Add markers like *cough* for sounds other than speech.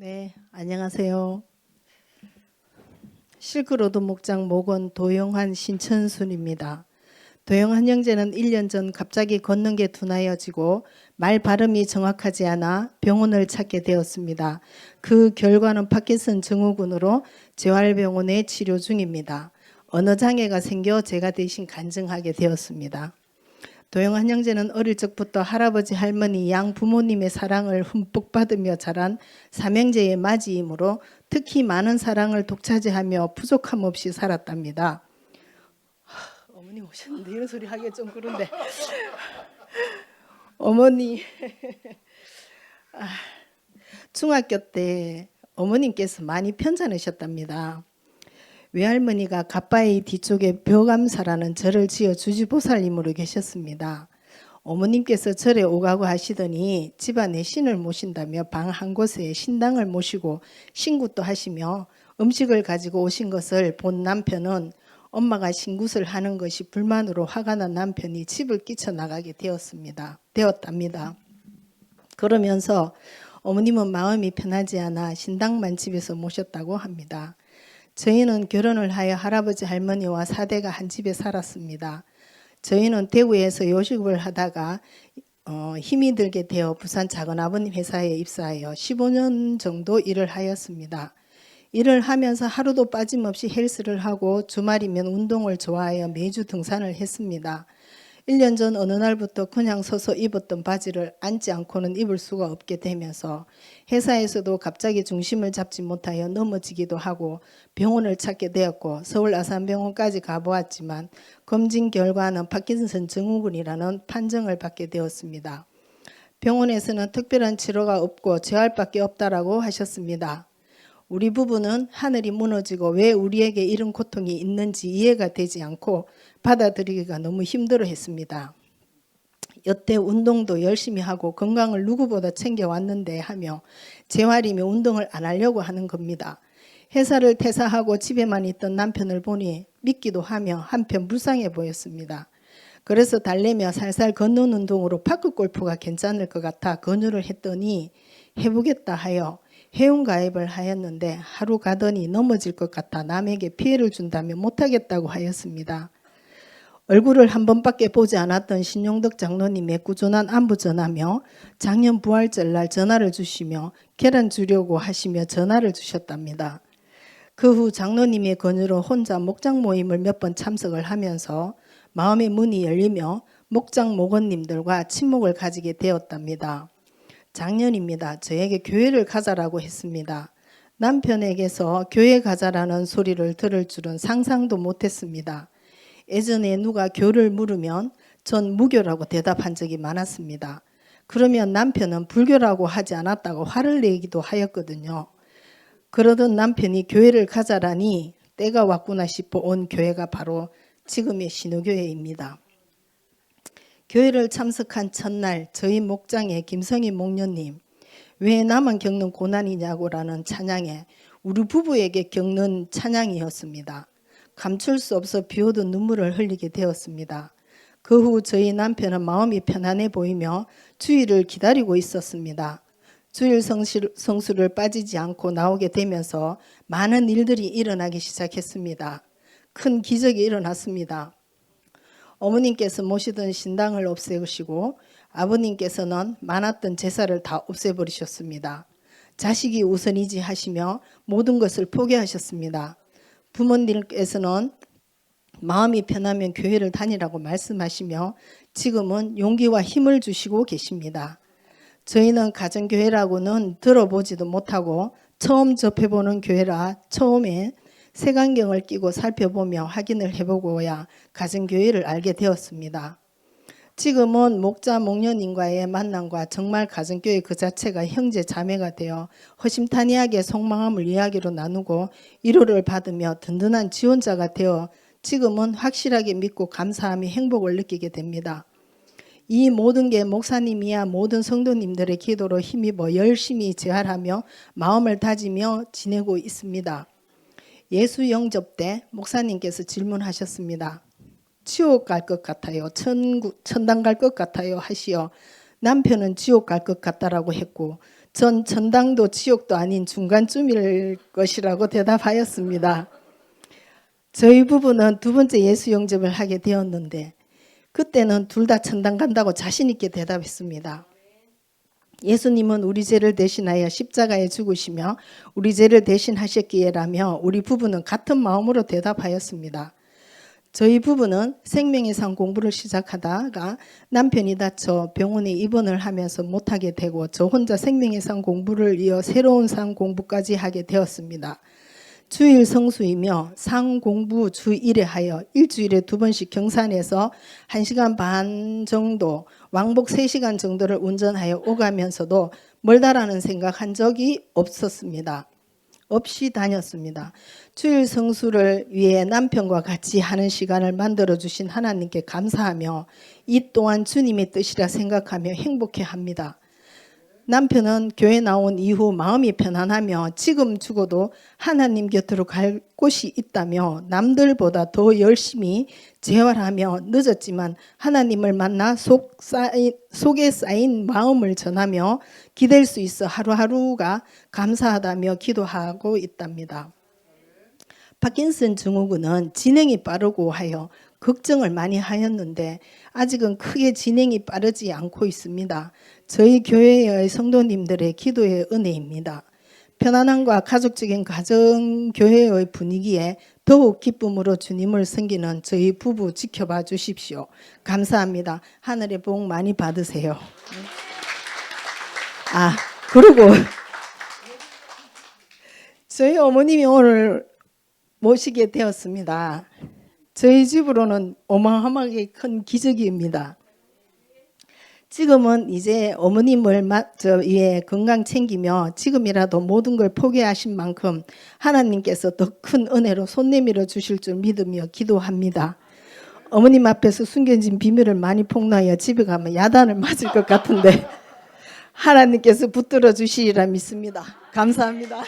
네, 안녕하세요. 실크로드 목장 목원 도영환 신천순입니다. 도영환 형제는 1년 전 갑자기 걷는 게 둔하여지고 말 발음이 정확하지 않아 병원을 찾게 되었습니다. 그 결과는 파킨슨 증후군으로 재활병원에 치료 중입니다. 언어 장애가 생겨 제가 대신 간증하게 되었습니다. 도영환 형제는 어릴 적부터 할아버지 할머니 양 부모님의 사랑을 흠뻑 받으며 자란 삼형제의 맞이이므로 특히 많은 사랑을 독차지하며 부족함 없이 살았답니다. 하, 어머니 오셨는데 이런 소리 하기 좀 그런데 *laughs* 어머니 *laughs* 아, 중학교 때 어머님께서 많이 편찮으셨답니다. 외할머니가 갓바위 뒤쪽에 벼감사라는 절을 지어 주지보살님으로 계셨습니다. 어머님께서 절에 오가고 하시더니 집안에 신을 모신다며 방 한 곳에 신당을 모시고 신굿도 하시며 음식을 가지고 오신 것을 본 남편은 엄마가 신굿을 하는 것이 불만으로 화가 난 남편이 집을 끼쳐 나가게 되었습니다. 되었답니다. 그러면서 어머님은 마음이 편하지 않아 신당만 집에서 모셨다고 합니다. 저희는 결혼을 하여 할아버지 할머니와 사대가 한 집에 살았습니다. 저희는 대구에서 요식업을 하다가 어, 힘이 들게 되어 부산 작은 아버님 회사에 입사하여 15년 정도 일을 하였습니다. 일을 하면서 하루도 빠짐없이 헬스를 하고 주말이면 운동을 좋아하여 매주 등산을 했습니다. 1년 전 어느 날부터 그냥 서서 입었던 바지를 앉지 않고는 입을 수가 없게 되면서 회사에서도 갑자기 중심을 잡지 못하여 넘어지기도 하고 병원을 찾게 되었고 서울 아산병원까지 가보았지만 검진 결과는 파킨슨 증후군이라는 판정을 받게 되었습니다. 병원에서는 특별한 치료가 없고 재활밖에 없다라고 하셨습니다. 우리 부부는 하늘이 무너지고 왜 우리에게 이런 고통이 있는지 이해가 되지 않고 받아들이기가 너무 힘들어 했습니다. 여태 운동도 열심히 하고 건강을 누구보다 챙겨왔는데 하며 재활이며 운동을 안 하려고 하는 겁니다. 회사를 퇴사하고 집에만 있던 남편을 보니 믿기도 하며 한편 불쌍해 보였습니다. 그래서 달래며 살살 걷는 운동으로 파크 골프가 괜찮을 것 같아 권유를 했더니 해보겠다 하여 회원 가입을 하였는데 하루 가더니 넘어질 것 같아 남에게 피해를 준다며 못하겠다고 하였습니다. 얼굴을 한 번밖에 보지 않았던 신용덕 장로님의 꾸준한 안부 전하며 작년 부활절 날 전화를 주시며 계란 주려고 하시며 전화를 주셨답니다. 그 후 장로님의 권유로 혼자 목장 모임을 몇 번 참석을 하면서 마음의 문이 열리며 목장 목원님들과 친목을 가지게 되었답니다. 작년입니다. 저에게 교회를 가자라고 했습니다. 남편에게서 교회 가자라는 소리를 들을 줄은 상상도 못했습니다. 예전에 누가 교를 물으면 전 무교라고 대답한 적이 많았습니다. 그러면 남편은 불교라고 하지 않았다고 화를 내기도 하였거든요. 그러던 남편이 교회를 가자라니 때가 왔구나 싶어 온 교회가 바로 지금의 신우교회입니다. 교회를 참석한 첫날 저희 목장의 김성희 목녀님 왜 나만 겪는 고난이냐고라는 찬양에 우리 부부에게 겪는 찬양이었습니다. 감출 수 없어 비오던 눈물을 흘리게 되었습니다. 그 후 저희 남편은 마음이 편안해 보이며 주일을 기다리고 있었습니다. 주일 성수를 빠지지 않고 나오게 되면서 많은 일들이 일어나기 시작했습니다. 큰 기적이 일어났습니다. 어머님께서 모시던 신당을 없애시고 아버님께서는 많았던 제사를 다 없애버리셨습니다. 자식이 우선이지 하시며 모든 것을 포기하셨습니다. 부모님께서는 마음이 편하면 교회를 다니라고 말씀하시며 지금은 용기와 힘을 주시고 계십니다. 저희는 가정교회라고는 들어보지도 못하고 처음 접해보는 교회라 처음에 색안경을 끼고 살펴보며 확인을 해보고야 가정교회를 알게 되었습니다. 지금은 목자 목련인과의 만남과 정말 가정교회 그 자체가 형제 자매가 되어 허심탄회하게 속마음을 이야기로 나누고 위로를 받으며 든든한 지원자가 되어 지금은 확실하게 믿고 감사함이 행복을 느끼게 됩니다. 이 모든 게 목사님이야 모든 성도님들의 기도로 힘입어 열심히 재활하며 마음을 다지며 지내고 있습니다. 예수 영접 때 목사님께서 질문하셨습니다. 지옥 갈 것 같아요. 천국, 천당 갈 것 같아요. 하시어 남편은 지옥 갈 것 같다라고 했고 전 천당도 지옥도 아닌 중간쯤일 것이라고 대답하였습니다. 저희 부부는 두 번째 예수 영접을 하게 되었는데 그때는 둘 다 천당 간다고 자신 있게 대답했습니다. 예수님은 우리 죄를 대신하여 십자가에 죽으시며 우리 죄를 대신하셨기에라며 우리 부부는 같은 마음으로 대답하였습니다. 저희 부부는 생명의 상 공부를 시작하다가 남편이 다쳐 병원에 입원을 하면서 못하게 되고 저 혼자 생명의 상 공부를 이어 새로운 상 공부까지 하게 되었습니다. 주일 성수이며 상 공부 주 1회 하여 일주일에 두 번씩 경산에서 1시간 반 정도 왕복 3시간 정도를 운전하여 오가면서도 멀다라는 생각한 적이 없었습니다. 없이 다녔습니다. 주일 성수를 위해 남편과 같이 하는 시간을 만들어 주신 하나님께 감사하며 이 또한 주님의 뜻이라 생각하며 행복해 합니다. 남편은 교회 나온 이후 마음이 편안하며 지금 죽어도 하나님 곁으로 갈 곳이 있다며 남들보다 더 열심히 재활하며 늦었지만 하나님을 만나 속 쌓인, 속에 쌓인 마음을 전하며 기댈 수 있어 하루하루가 감사하다며 기도하고 있답니다. 파킨슨 증후군은 진행이 빠르고 하여 걱정을 많이 하였는데 아직은 크게 진행이 빠르지 않고 있습니다. 저희 교회의 성도님들의 기도의 은혜입니다. 편안함과 가족적인 가정 교회의 분위기에 더욱 기쁨으로 주님을 섬기는 저희 부부 지켜봐 주십시오. 감사합니다. 하늘의 복 많이 받으세요. 아, 그리고 저희 어머님이 오늘 모시게 되었습니다. 저희 집으로는 어마어마하게 큰 기적입니다. 지금은 이제 어머님을 마- 저 위에 건강 챙기며 지금이라도 모든 걸 포기하신 만큼 하나님께서 더 큰 은혜로 손 내밀어 주실 줄 믿으며 기도합니다. 어머님 앞에서 숨겨진 비밀을 많이 폭로하여 집에 가면 야단을 *laughs* 맞을 것 같은데 하나님께서 붙들어 주시리라 믿습니다. 감사합니다.